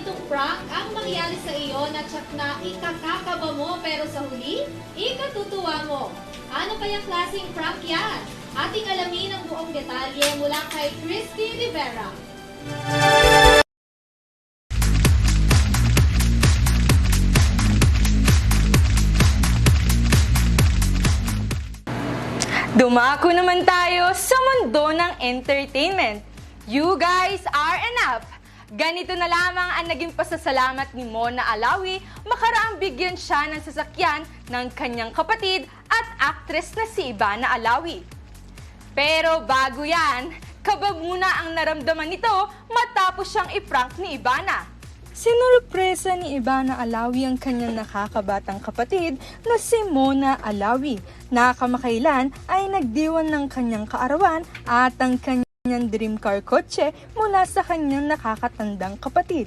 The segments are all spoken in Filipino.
itong prank ang mangyari sa iyo na tsak na ikakakaba mo pero sa huli, ikatutuwa mo. Ano kayang klaseng prank yan? Ating alamin ang buong detalye mula kay Christy Rivera. Dumako naman tayo sa mundo ng entertainment. You guys are enough! Ganito na lamang ang naging pasasalamat ni Mona Alawi makaraang bigyan siya ng sasakyan ng kanyang kapatid at aktres na si Ivana Alawi. Pero bago yan, kaba muna ang naramdaman nito matapos siyang iprank ni Ivana. Sinurpresa ni Ivana Alawi ang kanyang nakakabatang kapatid na si Mona Alawi na kamakailan ay nagdiwan ng kanyang kaarawan at ang kanyang dream car kotse mula sa kanyang nakakatandang kapatid.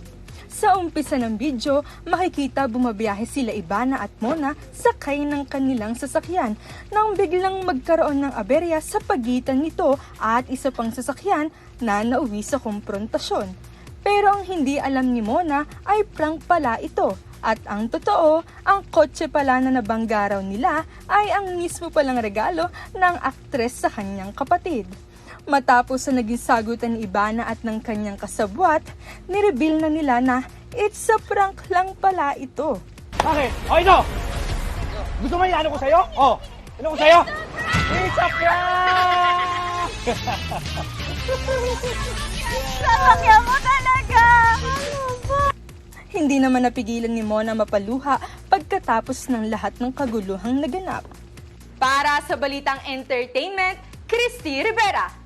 Sa umpisa ng video, makikita bumabiyahe sila Ivana at Mona sakay ng kanilang sasakyan nang biglang magkaroon ng aberya sa pagitan nito at isa pang sasakyan na nauwi sa komprontasyon. Pero ang hindi alam ni Mona ay prank pala ito. At ang totoo, ang kotse pala na nabangga raw nila ay ang mismo palang regalo ng aktres sa kanyang kapatid. Matapos sa naging sagutan ni Ibana at ng kanyang kasabwat, nireveal na nila na it's a prank lang pala ito. Bakit? O ito! Gusto mo ano ko sa'yo? O! Ano ko sa'yo? It's a prank! Sasakyan mo talaga! Hindi naman napigilan ni Mona mapaluha pagkatapos ng lahat ng kaguluhang naganap. Para sa Balitang Entertainment, Christy Rivera.